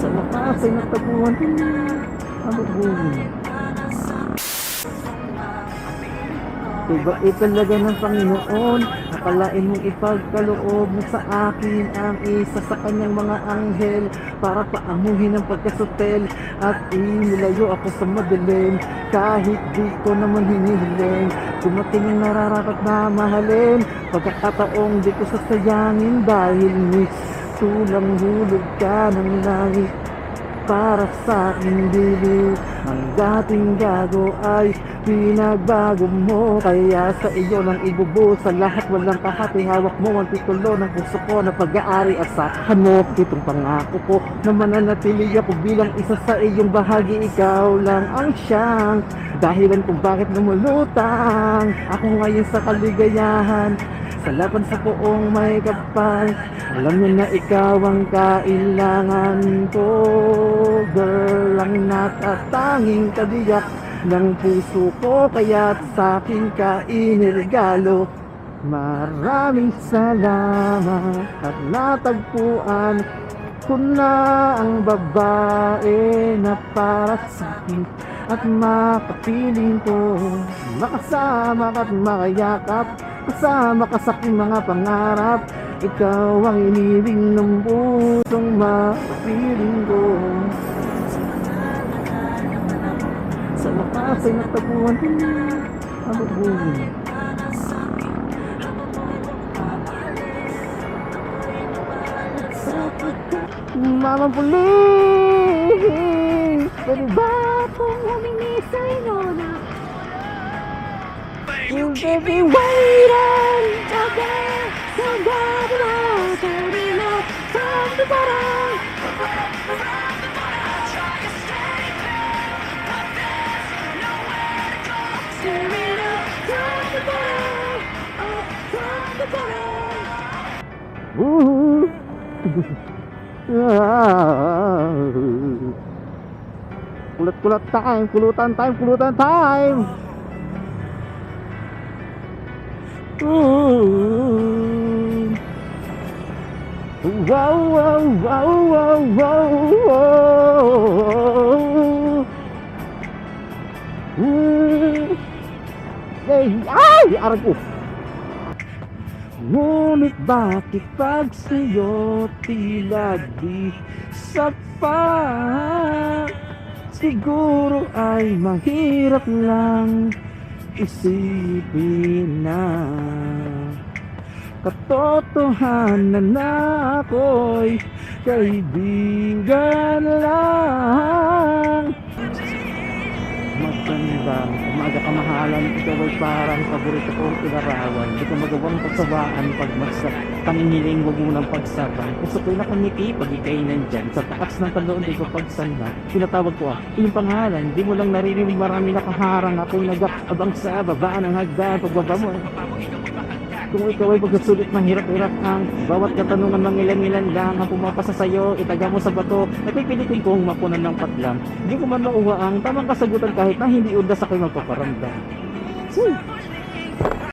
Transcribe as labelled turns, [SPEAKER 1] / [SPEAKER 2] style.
[SPEAKER 1] Sa wakas ay natabuhan din ang bubuhay. Iba eh talaga ng Panginoon Akalain mong ipagkaloob mo sa akin Ang isa sa kanyang mga anghel Para paamuhin ang pagkasutel At inilayo ako sa madilim. Kahit di ko naman hinihiling Dumating ang nararapat na mahalin. Pagkakataong di ko sasayangin Dahil misto lang hulog ka ng langit para sa aking bibig. Ang dating gago ay pinagbago mo. Kaya sa iyo lang ibubuo sa lahat Walang kahati. Hawak mo ang titulo ng puso ko Na pag-aari at sahan mo Itong pangako ko na mananatili ako bilang isa sa iyong bahagi Ikaw lang ang siyang dahilan kung bakit lumulutang Ako ngayon sa kaligayahan sa laban sa poong may kapal Alam niyo na ikaw ang kailangan ko. Girl, ang natatanging kadiyak ng puso ko Kaya't sa akin ka inirigalo Maraming salamat at natagpuan ko na ang babae na para sa akin at makapiling ko makasama at makayakap kasama ka sa aking mga pangarap ikaw ang inibig ng pusong makapiling ko sa wakas ay natabuhan din ang bubuhay Mama Police! Pwede ba akong humingi sa inyo na You baby waiting Okay, so God knows Turning up from the bottom from the bottom from the bottom Woo! Kulat-kulat time, kulutan time, kulutan time. Ooh. Wow, wow, wow, wow, wow, wow. Ay, ay, aray ko. Ngunit bakit pag sa'yo tila di sapat Siguro ay mahirap lang isipin na Katotohanan na ako'y kaibigan lang Magandang umaga kamahalan Ikaw ay parang paborito kong ilarawan. Di ko magawang pagsawaan pag magsa Pangingiling wag mo ng pagsabang Puso ko'y nakangiti pag ikay nandyan. Sa taas ng talon di ko pagsanda Tinatawag ko ah, iyong pangalan. Di mo lang naririnig marami nakaharang Ako'y nag-abang sa baba ng hagdan. Pagbaba mo kung ikaw ay pagkasulit ng hirap-hirap ang bawat katanungan ng ilan-ilan lang ang pumapasa sa'yo, itaga mo sa bato, napipilitin kong mapunan ng patlang. Hindi ko man makuha ang tamang kasagutan kahit na hindi undas ako'y magpaparamdam. Hmm.